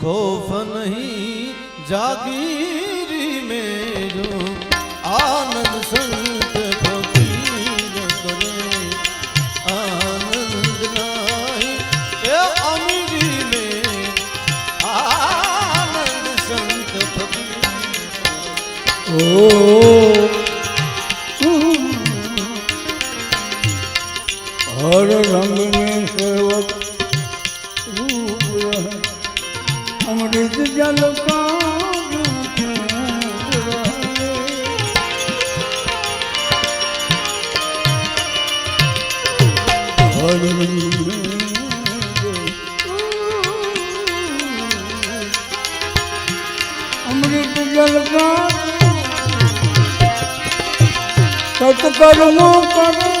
ખોફ નહીં જાગીરી મેરો આનંદ અમૃત જલવા સત્કર્મો કરો.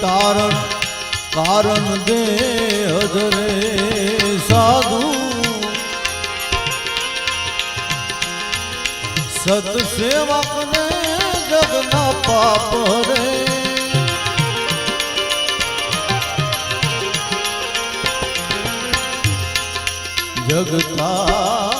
તારણ કારણ દે હજરે સાધુ. સત સેવક ને જગના પાપ રે જગતારણ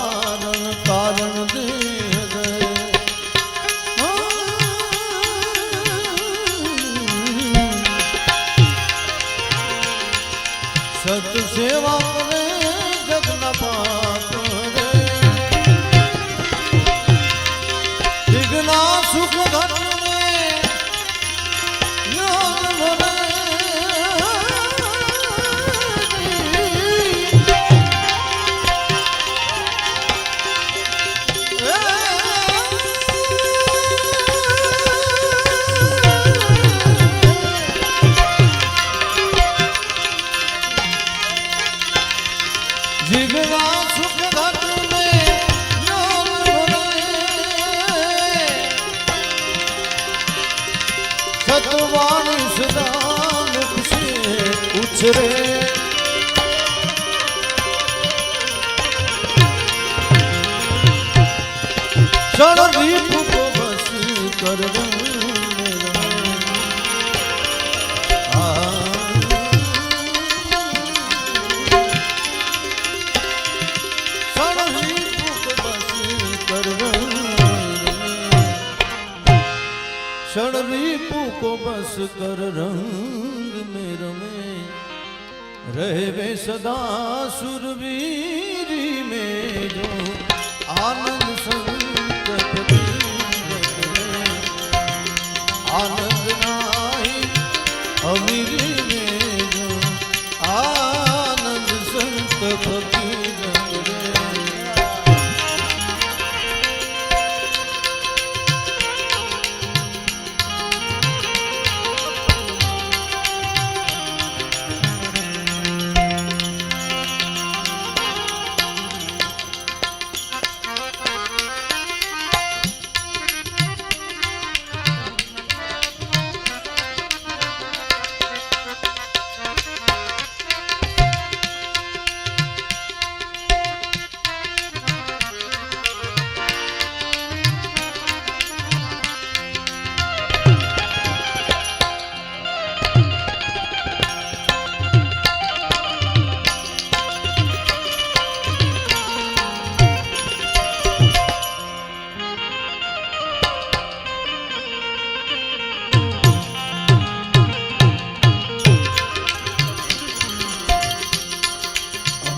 વિઘ્ના સુખ ધર્મને તારો રીફ બસ કરવા સળવી પૂકો બસ કર રંગ મે રમે રહેવે સદા સુરવીરી મે જો આનંદ સંગ 아는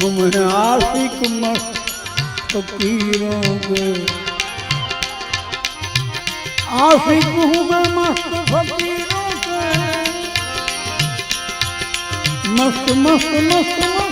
हम हैं आशिक मस्त फकीरों के आशिक हूँ मैं मस्त फकीरों के मस्त मस्त मस्त मस्त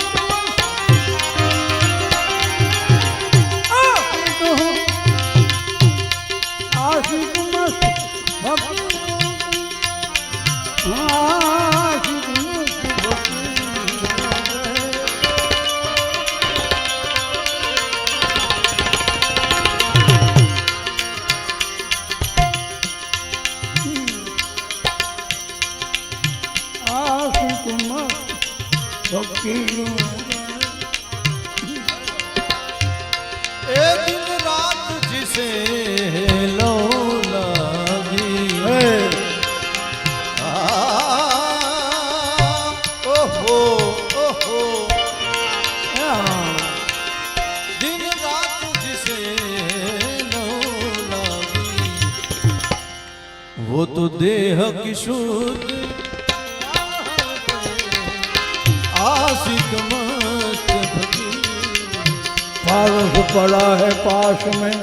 है पास में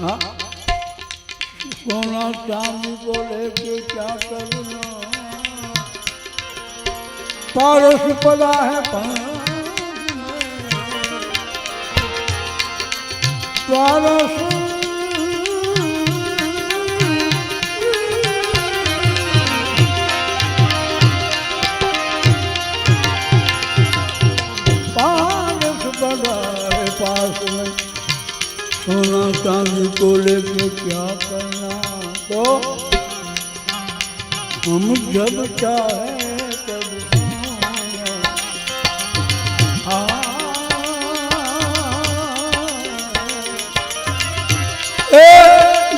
हाँ? सोना चांदी को लेके क्या करना पारस पड़ा है पास में पारस हमको लेके क्या करना तो हम जब चाहे तब सोना। हाँ। ए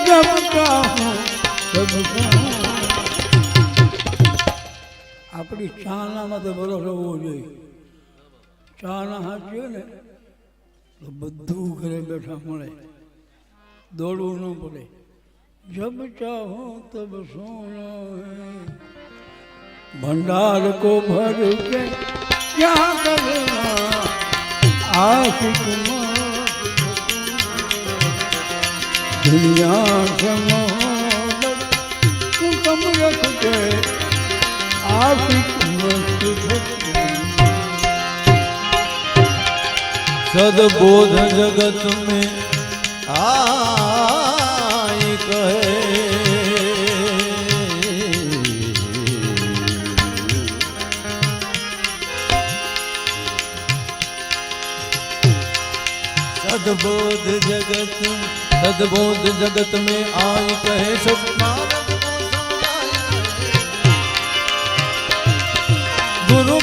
जब चाहो તબ આપણી ચાનામાં તો ભરોસો હોવો જોઈએ ચાના હાચીએ ને તો બધું ઘરે બેઠા મળે દોડવું ન પડે. જબ ચાહો તબ સોના ભંડાર કો ભર કે ક્યાં કરના આશિક દુનિયા સમો તું કમ રખજે. આશિક સદબોધ જગત મેં આઈ કહે. સદબોધ જગત સદબોધ જગત મેં આઈ કહે સુખમાં ગુરુ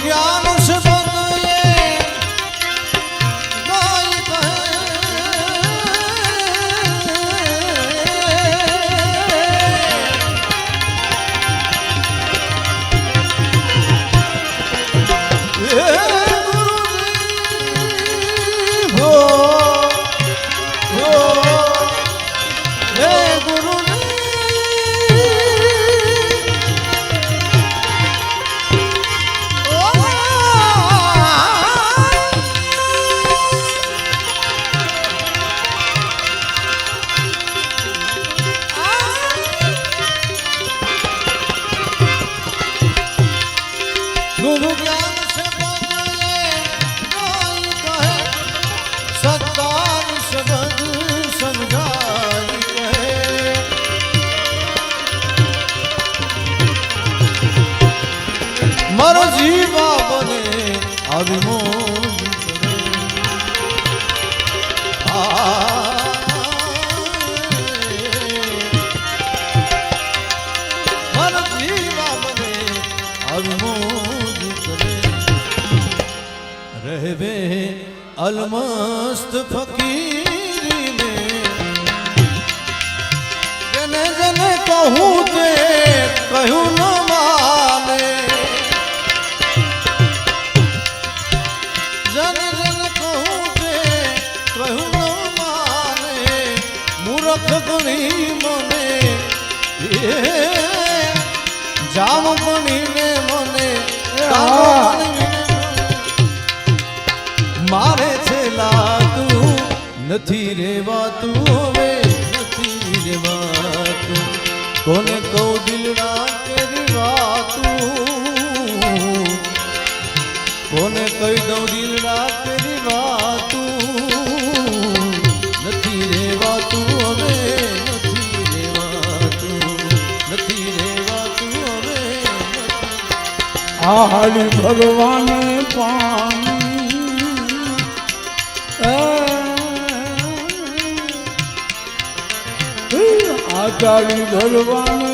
મારે છે લાતું નથી રેવાતું હવે, નથી રેવાતું કોને કહું દિલના કેરી વાતું? કોને કહી દઉં દિલના કેરી વાતું? નથી રેવાતું હવે, નથી રેવાતું નથી રેવાતું હવે હાલી ભગવાન પાણી આચારી ભગવાન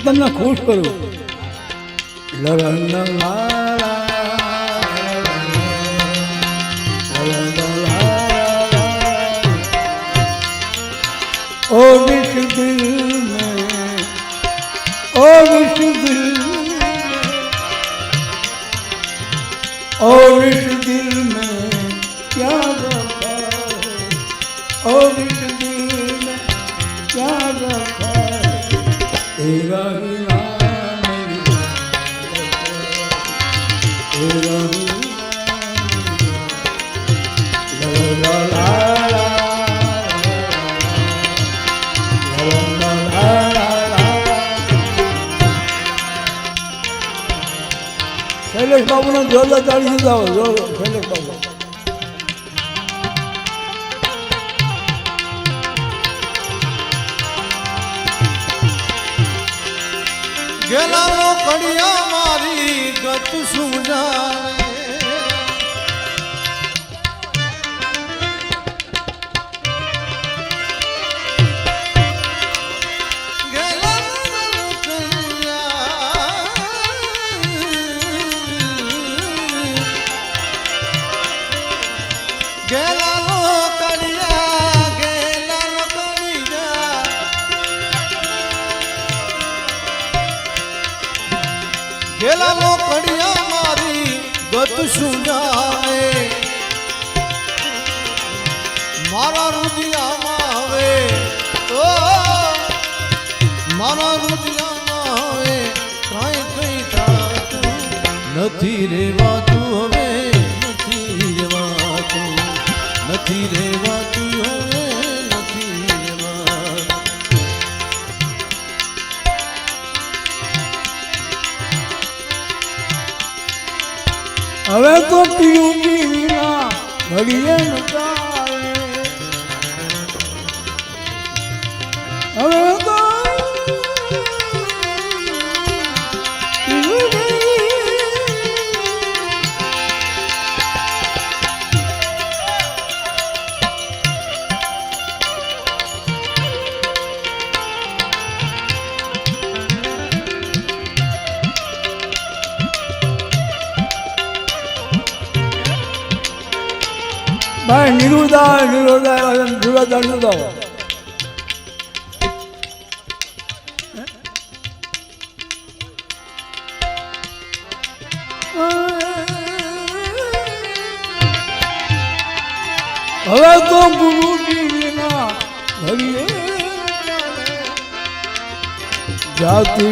આજ તમને ખુશ કરું. લરંગ મારા ઓ વિષ્ણુ શૈલેષ બાબુનો જોરદાર ચાલી દીધા હોય જોર શૈલેષ બાબુ ગેલાનો કડિયા મારી ગત શું શું મારા રુદિયામાં આવે. ઓ, મારા રુદિયામાં આવે. કાંઈ કઈ થાતું નથી રેવાતું હવે. નથી રેવાતું નથી રેવાતું. હવે તો પીયુની વિના ઘડીએ ન હવે તો ગુરુજી વિના ઘડીએ જાતિ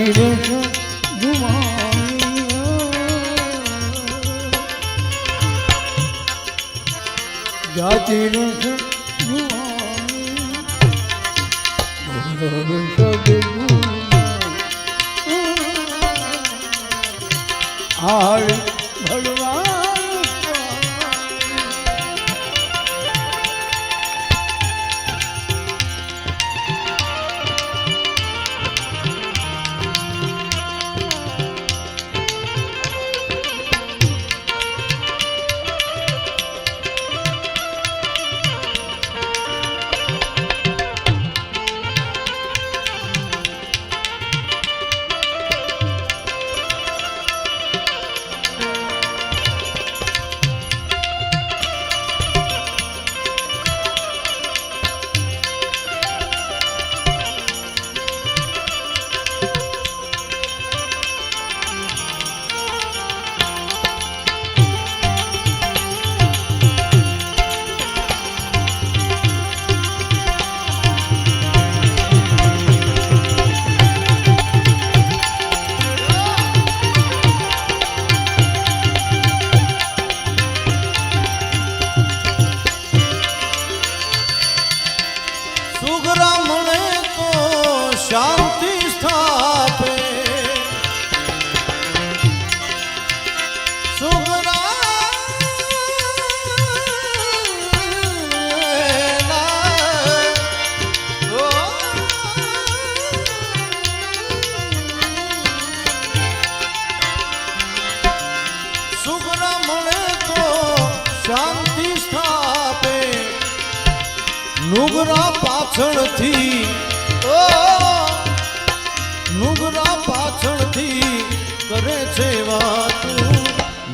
જાતિ રે છે જુમાની હવે સદગુરુ હાલ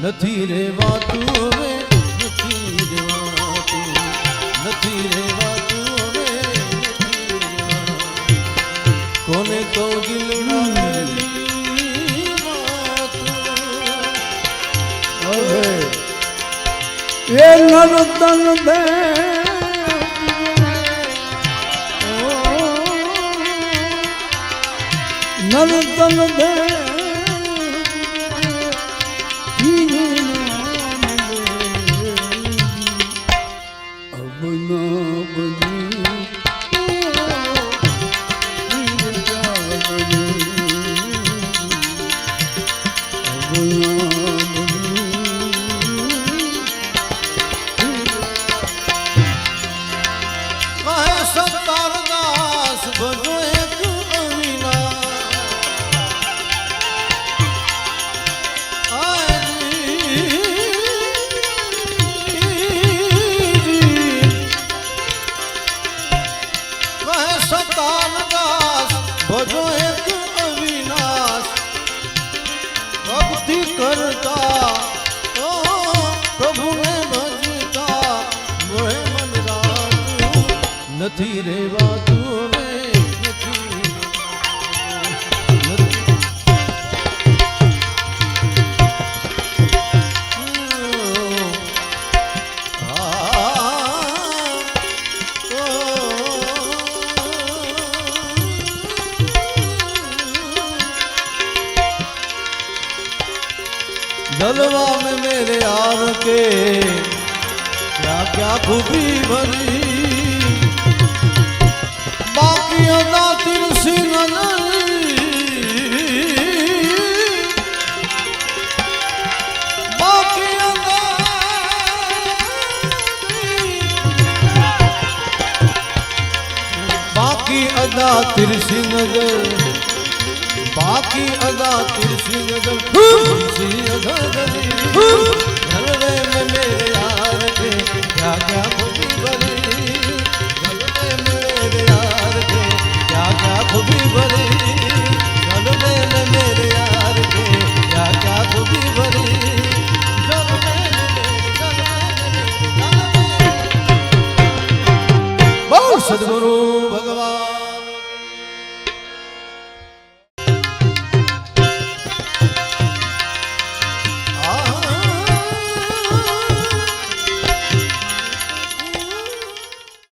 નથી રેવાતું હવે, નથી રેવાતું નથી રેવાતું હવે કોને તો વાત? હવે એ નર્તન દે. નર્તન દે. નથી રેવાતું હવે નથી નથી. जलवा में मेरे यार के क्या क्या खूबी भरी અદા તિરસી નજર બાકી અદા તિરસી નજર તિરસી અદા ગલી મને યાર કે ક્યા ક્યા ભૂલી ભરી મને યાર કે ક્યા ક્યા ભૂલી ભરી મેરે યાર કે ક્યા ક્યા સદગુરુ